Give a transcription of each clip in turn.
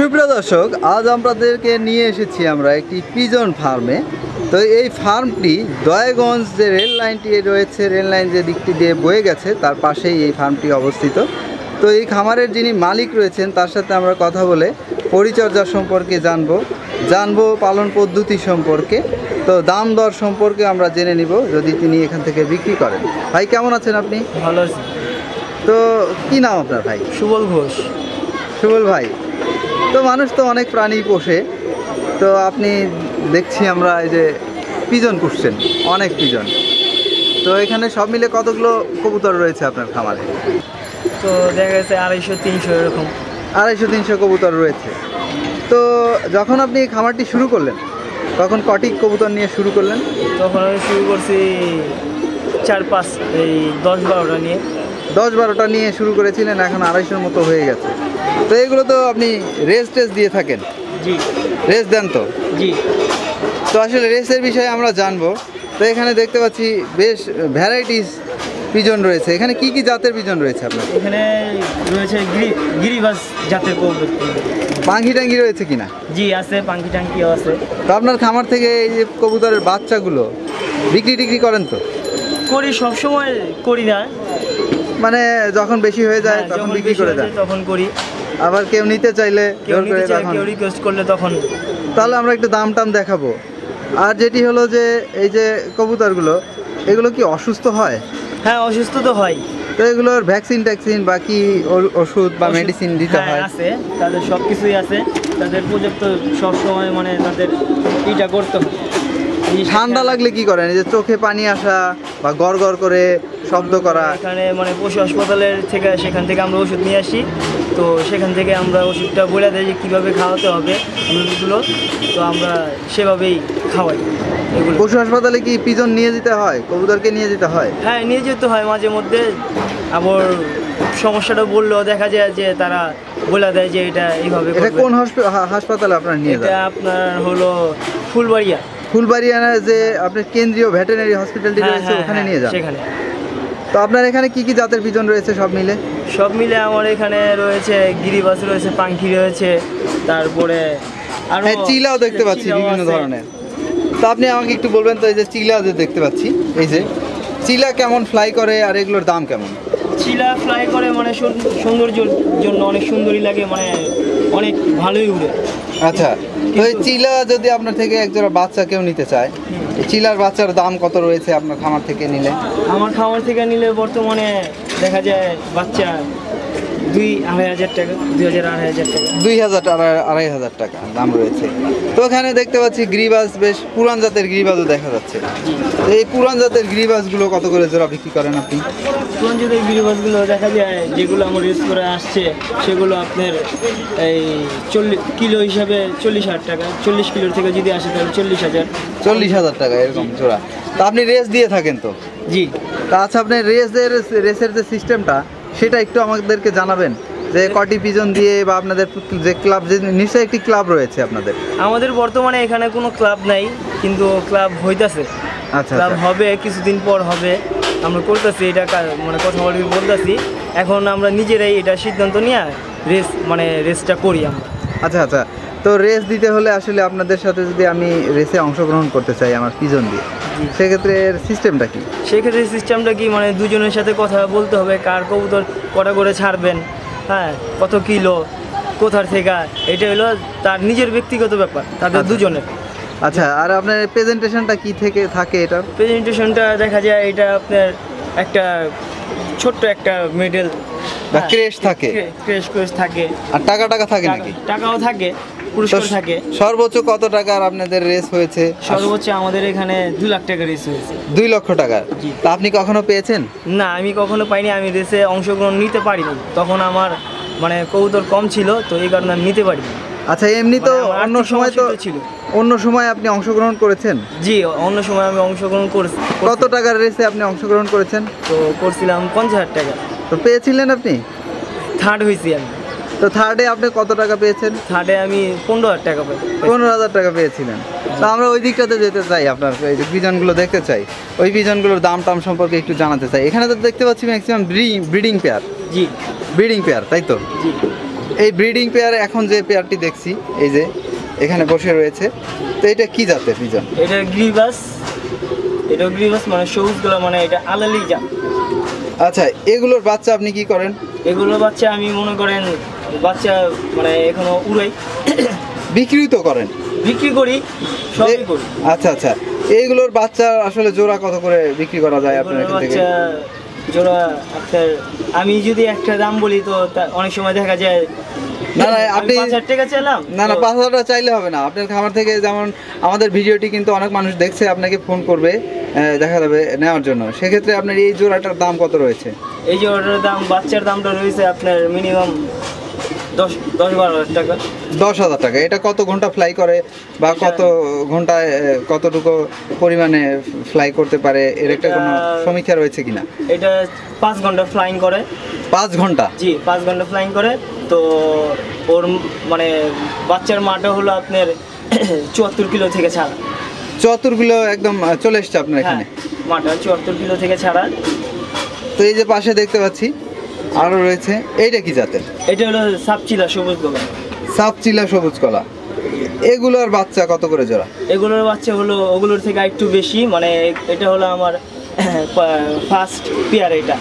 সুপ্রিয় দর্শক আজ আপনাদেরকে নিয়ে এসেছি আমরা একটি পিজন ফার্মে। তো এই ফার্মটি দয়াগঞ্জ যে রেল লাইনটি রয়েছে রেল লাইন যে দিকটি দিয়ে বয়ে গেছে তার পাশেই এই ফার্মটি অবস্থিত। তো এই খামারের যিনি মালিক রয়েছেন তার সাথে আমরা কথা বলে পরিচর্যা সম্পর্কে জানব জানব পালন পদ্ধতি সম্পর্কে। তো দাম দর সম্পর্কে আমরা জেনে নিব যদি তিনি এখান থেকে বিক্রি করেন। ভাই কেমন আছেন আপনি? ভালো আছি। তো কি নাম আপনার ভাই? সুবল ঘোষ। সুবল ভাই তো মানুষ তো অনেক প্রাণী পোষে। তো আপনি দেখছি আমরা এই যে পিজন পুষছেন অনেক পিজন। তো এখানে সব মিলে কতগুলো কবুতর রয়েছে আপনার খামারে? তো দেখা গেছে আড়াইশো তিনশো এরকম। আড়াইশো তিনশো কবুতর রয়েছে। তো যখন আপনি খামারটি শুরু করলেন তখন কটি কবুতর নিয়ে শুরু করলেন? তখন আমি শুরু করছি চার পাঁচ এই দশ বারোটা নিয়ে। দশ বারোটা নিয়ে শুরু করেছিলেন এখন আড়াইশোর মতো হয়ে গেছে। তো এগুলো তো আপনি রেস টেস দিয়ে থাকেন। জি। রেস দেন তো? জি। তো আসলে রেসের বিষয়ে আমরা জানব। তো এখানে দেখতে পাচ্ছি বেশ ভ্যারাইটিস পিজন রয়েছে। এখানে কি কি জাতের পিজন রয়েছে আপনার? এখানে রয়েছে গিরি গিরিবাস জাতের কবুতর। পাখি টাঙ্গি রয়েছে কিনা? জি আছে পাঙ্কি টাঙ্কিও আছে। তো আপনার খামার থেকে এই যে কবুতরের বাচ্চাগুলো বিক্রি টিক্রি করেন তো? করি সব সময় করি না। মানে যখন বেশি হয়ে যায় হ্যাঁ, তখন বিক্রি করে যায় তখন করি। আবার কেউ নিতে চাইলে কেউ রিকোয়েস্ট করলে তখন তাহলে আমরা একটু দাম টাম দেখাবো। আর যেটি হলো যে এই যে কবুতরগুলো এগুলো কি অসুস্থ হয়? হ্যাঁ অসুস্থ তো হয়। তো এগুলোর ভ্যাকসিন ট্যাকসিন বা কি ওষুধ বা মেডিসিন দিতে হ্যাঁ, হয়? আছে। তাদের সব কিছুই আছে। তাদের পর্যাপ্ত সব সময় মানে তাদের ইটা করতে হয়। ঠান্ডা লাগলে কি করেন? এই যে চোখে পানি আসা বা গড় গড় করে শব্দ করা। এখানে মানে পশু হাসপাতালের থেকে সেখান থেকে আমরা ওষুধ নিয়ে আসি। তো সেখান থেকে আমরা ওষুধটা বলে দেয় যে কীভাবে খাওয়াতে হবে ওষুধগুলো। তো আমরা সেভাবেই খাওয়াই এগুলো। পশু হাসপাতালে কি পিজন নিয়ে যেতে হয়? কবুতরকে নিয়ে যেতে হয়? হ্যাঁ নিয়ে যেতে হয় মাঝে মধ্যে। আবার সমস্যাটা বললেও দেখা যায় যে তারা বলে দেয় যে এটা এইভাবে এটা কোন হাসপাতালে আপনারা নিয়ে এটা আপনার হলো ফুলবাড়িয়া। ফুলবাড়িয়ানা যে আপনার কেন্দ্রীয় ভেটেরিনারি হসপিটালটি হ্যাঁ, রয়েছে হ্যাঁ, ওখানে হ্যাঁ, নিয়ে যান। সেখানে। তো আপনার এখানে কি কি জাতের পিজন রয়েছে সব মিলে? সব মিলে আমার এখানে রয়েছে গিরিবাস রয়েছে পাঙ্খি রয়েছে তারপরে আরও চিলাও দেখতে পাচ্ছি বিভিন্ন ধরনের। তো আপনি আমাকে একটু বলবেন তো এই যে চিলা যে দেখতে পাচ্ছি এই যে চিলা কেমন ফ্লাই করে আর এগুলোর দাম কেমন? চিলা ফ্লাই করে মানে সুন- সৌন্দর্যের জন্য অনেক সুন্দরী লাগে মানে অনেক ভালোই উড়ে। আচ্ছা তো এই চিলা যদি আপনার থেকে একজোড়া বাচ্চা কেউ নিতে চায় চিলার বাচ্চার দাম কত রয়েছে আপনার খামার থেকে নিলে? আমার খামার থেকে নিলে বর্তমানে দেখা যায় বাচ্চা দুই আড়াই হাজার টাকা দুই হাজার আড়াই হাজার টাকা। দুই হাজার আড়াই- আড়াই হাজার টাকা দাম রয়েছে। তো এখানে দেখতে পাচ্ছি গ্রিবাস বেশ পুরান জাতের গ্রিবাসও দেখা যাচ্ছে। এই পুরান জাতের গ্রিবাসগুলো কত করে জোড়া বিক্রি করেন আপনি? পুরঞ্জিতের গিরিবাসগুলো দেখা যায় যেগুলো আমার ইউজ করে আসছে সেগুলো আপনার এই চল্লিশ কিলো হিসাবে চল্লিশ হাজার টাকা চল্লিশ কিলোর থেকে যদি আসে তাহলে চল্লিশ হাজার। চল্লিশ হাজার টাকা এরকম জোড়া। তা আপনি রেস দিয়ে থাকেন তো? জি। তা আচ্ছা আপনি রেসের রেসের যে সিস্টেমটা সেটা একটু আমাদেরকে জানাবেন যে কটি পিজন দিয়ে বা আপনাদের যে ক্লাব যে নিশ্চয়ই একটি ক্লাব রয়েছে আপনাদের। আমাদের বর্তমানে এখানে কোনো ক্লাব নাই কিন্তু ক্লাব হইতাছে। আচ্ছা ক্লাব আচ্ছা। হবে কিছুদিন পর হবে। আমরা করতেছি এটা মানে কথা বলি বলতেছি। এখন আমরা নিজেরাই এটা সিদ্ধান্ত নিয়ে রেস মানে রেসটা করি আমরা। আচ্ছা আচ্ছা। তো রেস দিতে হলে আসলে আপনাদের সাথে যদি আমি রেসে অংশগ্রহণ করতে চাই আমার পিজন দিয়ে। সেক্ষেত্রে এর সিস্টেমটা কি? সেক্ষেত্রে সিস্টেমটা কি? মানে দুজনের সাথে কথা বলতে হবে কার কবুতর কটা করে ছাড়বেন হ্যাঁ কত কিলো কোথার থেকে এটা হলো তার নিজের ব্যক্তিগত ব্যাপার তাদের আচ্ছা। দুজনের। আচ্ছা আর আপনার প্রেজেন্টেশনটা কি থেকে থাকে এটার প্রেজেন্টেশনটা দেখা যায় এটা আপনার একটা ছোট্ট একটা মেডেল বা crest থাকে। ক্রেশ ক্রেশ থাকে। আর টাকা টাকা থাকে নাকি? টাকা- টাকাও থাকে পুরস্কার থাকে। সর্বোচ্চ কত টাকার আপনাদের রেস হয়েছে? সর্বোচ্চ আমাদের এখানে দু লাখ টাকা রেস হয়েছে। দুই লক্ষ টাকার? জি। তা আপনি কখনো পেয়েছেন? না আমি কখনো পাইনি। আমি রেসে অংশগ্রহণ নিতে পারিনি। তখন আমার মানে কবুতর কম ছিল তো এই কারণে আমি নিতে পারিনি। আচ্ছা এমনি তো মানে অন্য সময় তো ছিল। অন্য সময় আপনি অংশগ্রহণ করেছেন? জি অন্য সময় আমি অংশগ্রহণ করেছি। কত টাকার রেসে আপনি অংশগ্রহণ করেছেন? তো করছিলাম পঞ্চাশ হাজার টাকা। তো পেয়েছিলেন আপনি? থার্ড হয়েছি আমি। তো থার্ডে আপনি কত টাকা পেয়েছেন? থার্ডে আমি পনেরো হাজার টাকা পাই পনেরো হাজার টাকা পেয়েছিলেন। তো আমরা ওই দিকটাতে যেতে চাই আপনার এই যে পিজনগুলো দেখতে চাই। ওই পিজনগুলোর দাম টাম সম্পর্কে একটু জানাতে চাই। এখানে তো দেখতে পাচ্ছি ম্যাক্সিমাম ব্রিডিং পেয়ার জি। ব্রিডিং পেয়ার তাই তো? জি। এই ব্রিডিং পেয়ার এখন যে পেয়ারটি দেখছি এই যে এখানে বসে রয়েছে তো এটা কি জাতের পিজন এটা গ্রিবাস। এটা গ্রিবাস মানে সবুজগুলো মানে এটা আলালি যা আচ্ছা এগুলোর বাচ্চা আপনি কি করেন? এগুলো বাচ্চা আমি মনে করেন বাচ্চা মানে এখনও উড়াই। বিক্রি তো করেন? বিক্রি করি সবই করি। আচ্ছা আচ্ছা। এইগুলোর বাচ্চা আসলে জোড়া কত করে বিক্রি করা যায় আপনার এখান থেকে? জোড়া আপনার আমি যদি একটা দাম বলি তো অনেক সময় দেখা যায় না, না, আপনি- না না পাঁচ হাজার টাকা চাইলে হবে না। আপনার খামার থেকে যেমন আমাদের ভিডিওটি কিন্তু অনেক মানুষ দেখছে আপনাকে ফোন করবে। দেখা যাবে নেওয়ার জন্য। সেক্ষেত্রে আপনার এই জোড়াটার দাম কত রয়েছে? এই জোড়াটার দাম বাচ্চার দামটা রয়েছে আপনার মিনিমাম দশ দশ বারো হাজার টাকা। দশ হাজার টাকা। এটা কত ঘণ্টা ফ্লাই করে বা কত ঘন্টায় কতটুকু পরিমাণে ফ্লাই করতে পারে? এর একটা কোনো সমীক্ষা রয়েছে কিনা? এটা পাঁচ ঘণ্টা ফ্লাইং করে। পাঁচ ঘণ্টা? জি পাঁচ ঘণ্টা ফ্লাইং করে। তো ওর মানে বাচ্চার মাটা হলো আপনার চুয়াত্তর কিলো থেকে ছাড়া। চতুর্গুলো একদম চলে এসছে আপনার হ্যাঁ এখানে। মাটা চুয়াত্তর কিলো থেকে ছাড়া। তো এই যে পাশে দেখতে পাচ্ছি আরও রয়েছে। এইটা কি জাতের? এটা হলো সাপচিলা সবুজ কলা। সাপচিলা সবুজ কলা। এগুলোর বাচ্চা কত করে জোড়া? এগুলোর বাচ্চা হলো ওগুলোর থেকে একটু বেশি মানে এটা হলো আমার ফার্স্ট পেয়ার এটা।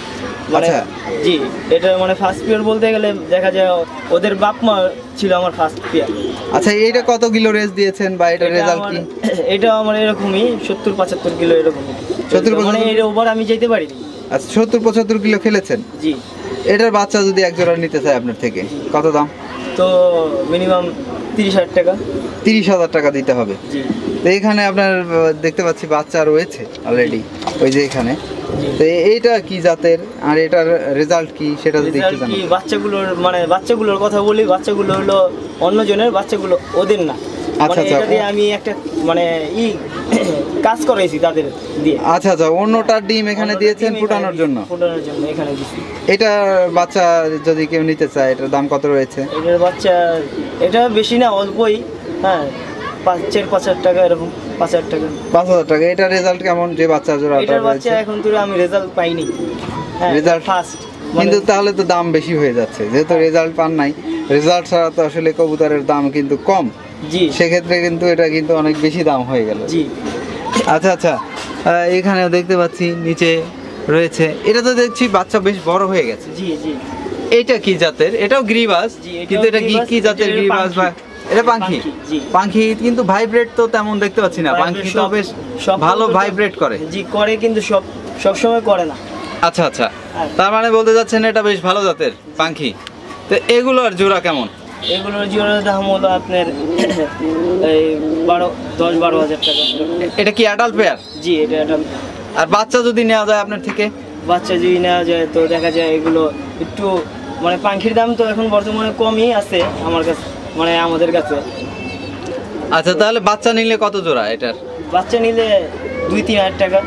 মানে আচ্ছা। জি এটা মানে ফার্স্ট পেয়ার বলতে গেলে দেখা যায় ওদের বাপ মা ছিল আমার ফার্স্ট পেয়ার আচ্ছা এইটা কত কিলো রেস দিয়েছেন বা এটা রেজাল্ট কি? এটা আমার এরকমই সত্তর পঁচাত্তর কিলো এরকমই। 70 মানে এর ওভার আমি যেতে পারি আচ্ছা সত্তর পঁচাত্তর কিলো খেলেছেন? জি। এটার বাচ্চা যদি এক জোড়া নিতে চায় আপনার থেকে কত দাম? তো মিনিমাম তিরিশ হাজার টাকা। তিরিশ হাজার টাকা দিতে হবে। তো এখানে আপনার দেখতে পাচ্ছি বাচ্চা রয়েছে অলরেডি ওই যে এখানে। তো এইটা কি জাতের? আর এটার রেজাল্ট কি সেটা যদি একটু রেজাল্ট বাচ্চাগুলোর মানে বাচ্চাগুলোর কথা বলি বাচ্চাগুলো হলো অন্যজনের বাচ্চাগুলো ওদের না। আচ্ছা, মানে আচ্ছা। এটা দিয়ে আমি একটা মানে ই কাজ করাইছি তাদের দিয়ে। আচ্ছা আচ্ছা অন্যটার ডিম এখানে দিয়েছেন ফুটানোর জন্য? ফুটানোর জন্য এখানে দিছি। এটা বাচ্চা যদি কেউ নিতে চায় এটার দাম কত রয়েছে? এটার বাচ্চা এটা বেশি না অল্পই হ্যাঁ পাঁচ চার পাঁচ হাজার টাকা এরকম পাঁচ হাজার টাকা। পাঁচ হাজার টাকা রেজাল্ট কেমন যে বাচ্চা জোড়াটা এটার বাচ্চা এখন তো আমি রেজাল্ট পাইনি। হ্যাঁ Result? ফার্স্ট কিন্তু তাহলে তো দাম বেশি হয়ে যাচ্ছে যেহেতু রেজাল্ট পান নাই। রেজাল্ট ছাড়া তো আসলে কবুতরের দাম কিন্তু কম। জি। সেক্ষেত্রে কিন্তু এটা কিন্তু অনেক বেশি দাম হয়ে গেল। জি। আচ্ছা আচ্ছা। এখানেও দেখতে পাচ্ছি নিচে রয়েছে। এটা তো দেখছি বাচ্চা বেশ বড় হয়ে গেছে। জি জি। এটা কি জাতের? এটাও গ্রিবাস কিন্তু এটা কি কি জাতের গ্রিবাস বা এটা পাখি পাখি, কিন্তু ভাইব্রেট তো তেমন দেখতে পাচ্ছি না। পাখি তো বেশ সব ভালো ভাইব্রেট করে। জি করে কিন্তু সব সব সময় করে না। আচ্ছা আচ্ছা। তার মানে বলতে যাচ্ছেন এটা বেশ ভালো জাতের পাখি তো এগুলোর জোড়া কেমন? এগুলোর জোড়ার দাম হলো আপনার এই বারো দশ বারো হাজার টাকা। এটা কি অ্যাডাল্ট পেয়ার জি এটা একটা আর বাচ্চা যদি নেওয়া যায় আপনার থেকে? বাচ্চা যদি নেওয়া যায় তো দেখা যায় এগুলো একটু মানে পাখির দাম তো এখন বর্তমানে কমই আছে আমার কাছে মানে আমাদের কাছে। আচ্ছা তাহলে বাচ্চা নিলে কত জোড়া এটার? বাচ্চা নিলে দুই তিন হাজার টাকা।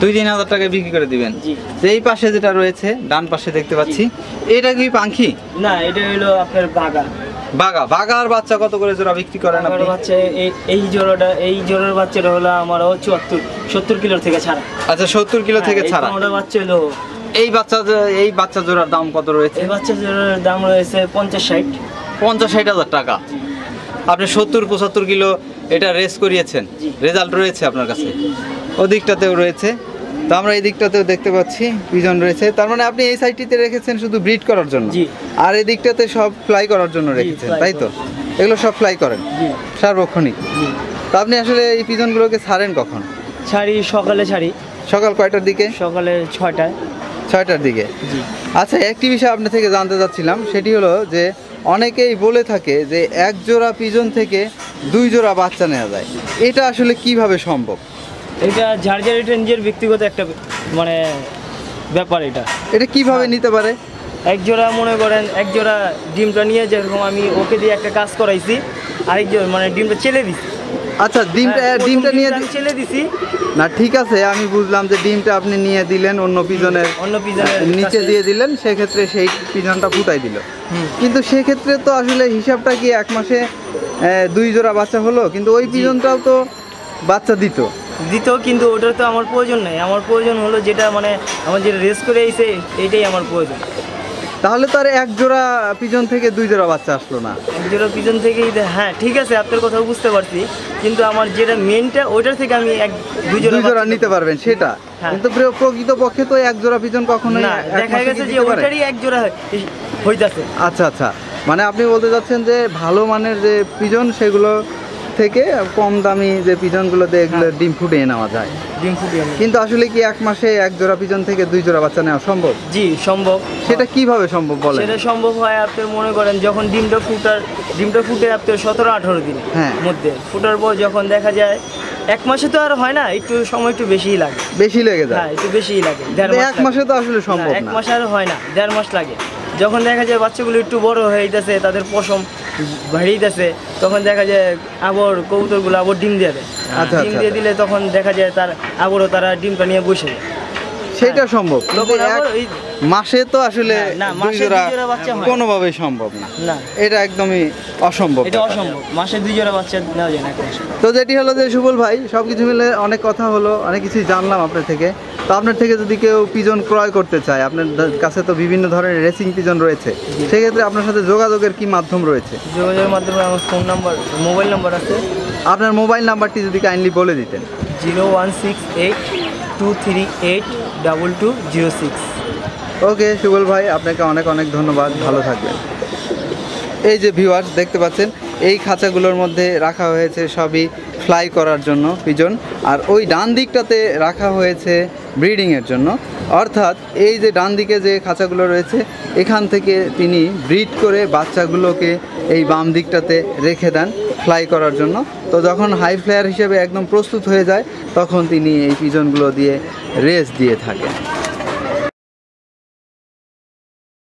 দুই তিন হাজার টাকায় বিক্রি করে দিবেন? জি। এই পাশে যেটা রয়েছে ডান পাশে দেখতে পাচ্ছি এটা কি পাখি? না এটা হলো আপনার বাগা বাগা বাগার বাচ্চা কত করে জোড়া বিক্রি করেন আপনি? বাচ্চা এই জোড়াটা এই জোড়ার বাচ্চাটা হলো আমারও চুয়াত্তর সত্তর কিলোর থেকে ছাড়া। আচ্ছা সত্তর কিলো থেকে হ্যাঁ, ছাড়া। পনেরোটা বাচ্চা হলো। এই বাচ্চা এই বাচ্চা জোড়ার দাম কত রয়েছে? এই বাচ্চা জোড়ার দাম রয়েছে পঞ্চাশ ষাট। পঞ্চাশ ষাট হাজার টাকা। আপনি সত্তর পঁচাত্তর কিলো এটা রেস করিয়েছেন। রেজাল্ট রয়েছে আপনার কাছে? ওদিকটাতেও রয়েছে। তো আমরা এই দিকটাতেও দেখতে পাচ্ছি পিজন রয়েছে। তার মানে আপনি এই সাইডটিতে রেখেছেন শুধু ব্রিড করার জন্য। আর এই দিকটাতে সব ফ্লাই করার জন্য রেখেছেন তাই তো? এগুলো সব ফ্লাই করেন? সার্বক্ষণিক? তো আপনি আসলে এই পিজনগুলোকে ছাড়েন কখন? ছাড়ি সকালে ছাড়ি। সকাল কয়টার দিকে? সকালে ছয়টায়। ছয়টার দিকে। আচ্ছা একটি বিষয় আপনার থেকে জানতে চাচ্ছিলাম সেটি হলো যে অনেকেই বলে থাকে যে এক জোড়া পিজন থেকে দুই জোড়া বাচ্চা নেওয়া যায়। এটা আসলে কীভাবে সম্ভব? এটা যার যার এটা নিজের ব্যক্তিগত একটা মানে ব্যাপার এটা। এটা কীভাবে নিতে পারে? এক জোড়া মনে করেন এক জোড়া ডিমটা নিয়ে যেরকম আমি ওকে দিয়ে একটা কাজ করাইছি আরেক জোড়া মানে ডিমটা চেলে দিছি। আচ্ছা ডিমটা হ্যাঁ, ডিমটা নিয়ে চেলে দিছি। না ঠিক আছে আমি বুঝলাম যে ডিমটা আপনি নিয়ে দিলেন অন্য পিজনের অন্য পিজনের নিচে দিয়ে দিলেন সেক্ষেত্রে সেই পিজনটা ফুটাই দিল। কিন্তু সেক্ষেত্রে তো আসলে হিসাবটা কি এক মাসে দুই জোড়া বাচ্চা হলো? কিন্তু ওই পিজনটাও তো বাচ্চা দিত। দিত কিন্তু ওটার তো আমার প্রয়োজন নেই। আমার প্রয়োজন হলো যেটা মানে আমার যেটা রেস করে এসে এইটাই আমার প্রয়োজন। তাহলে তো আর এক জোড়া পিজন থেকে দুই জোড়া বাচ্চা আসলো না। একজোড়া পিছন থেকেই দে- হ্যাঁ ঠিক আছে আপনার কথা বুঝতে পারছি। কিন্তু আমার যেটা মেনটা ওইটার থেকে আমি এক দুই জোড়া দুই জোড়া নিতে পারবেন সেটা। হ্যাঁ। কিন্তু প্র- প্রকৃত পক্ষে তো এক জোড়া পিজন কখনো না দেখা গেছে যে? ওইটারই এক জোড়া হইতাছে। আচ্ছা আচ্ছা। মানে আপনি বলতে চাচ্ছেন যে ভালো মানের যে পিজন সেগুলো থেকে কম দামি যে পিজনগুলো দিয়ে এগুলো হ্যাঁ। ডিম ফুটিয়ে নেওয়া যায়। ডিম ফুটিয়ে কিন্তু আসলে কি এক মাসে এক জোড়া পিজন থেকে দুই জোড়া বাচ্চা নেওয়া সম্ভব? জি সম্ভব। সেটা কীভাবে সম্ভব বলেন? সেটা সম্ভব হয় আপনি মনে করেন যখন ডিমটা ফুটার ডিমটা ফুটে আপনার সতেরো আঠারো দিন হ্যাঁ। মধ্যে। ফুটার পর যখন দেখা যায় এক মাসে তো আর হয় না একটু সময় একটু বেশিই লাগে। বেশি লেগে যায়? হ্যাঁ একটু বেশিই লাগে মাস এক মাসে তো আসলে সম্ভব না, এক মাস আর হয় না দেড় মাস লাগে। যখন দেখা যায় বাচ্চাগুলো একটু বড় হয়ে যাচ্ছে তাদের পশম বাড়িয়েছে তখন দেখা যায় আবার কবুতরগুলো আবার ডিম দিয়ে দেয়। আচ্ছা, ডিম আচ্ছা, দিয়ে আচ্ছা। দিলে তখন দেখা যায় তার আবারও তারা ডিমটা নিয়ে বসে যায়। সেটা সম্ভব মাসে তো আসলে কোনোভাবেই সম্ভব না। না। এটা একদমই অসম্ভব এটা অসম্ভব মাসে দুই জোড়া বাচ্চা নেওয়া যায় না তো যেটি হলো যে সুবল ভাই সব কিছু মিলে অনেক কথা হলো অনেক কিছুই জানলাম আপনার থেকে। তো আপনার থেকে যদি কেউ পিজন ক্রয় করতে চায় আপনার কাছে তো বিভিন্ন ধরনের রেসিং পিজন রয়েছে। সেক্ষেত্রে আপনার সাথে যোগাযোগের কি মাধ্যম রয়েছে? যোগাযোগের মাধ্যমে আমার ফোন নাম্বার মোবাইল নাম্বার আছে। আপনার মোবাইল নাম্বারটি যদি কাইন্ডলি বলে দিতেন। Zero one six eight two three eight double two zero six. Okay Subal ভাই আপনাকে অনেক অনেক ধন্যবাদ। ভালো থাকবেন। এই যে ভিউয়ার্স দেখতে পাচ্ছেন এই খাঁচাগুলোর মধ্যে রাখা হয়েছে সবই ফ্লাই করার জন্য পিজন। আর ওই ডান দিকটাতে রাখা হয়েছে ব্রিডিংয়ের জন্য। অর্থাৎ এই যে ডান দিকে যে খাঁচাগুলো রয়েছে, এখান থেকে তিনি ব্রিড করে বাচ্চাগুলোকে এই বাম দিকটাতে রেখে দেন ফ্লাই করার জন্য। তো যখন হাই ফ্লায়ার হিসেবে একদম প্রস্তুত হয়ে যায়, তখন তিনি এই পিজনগুলো দিয়ে রেস দিয়ে থাকেন।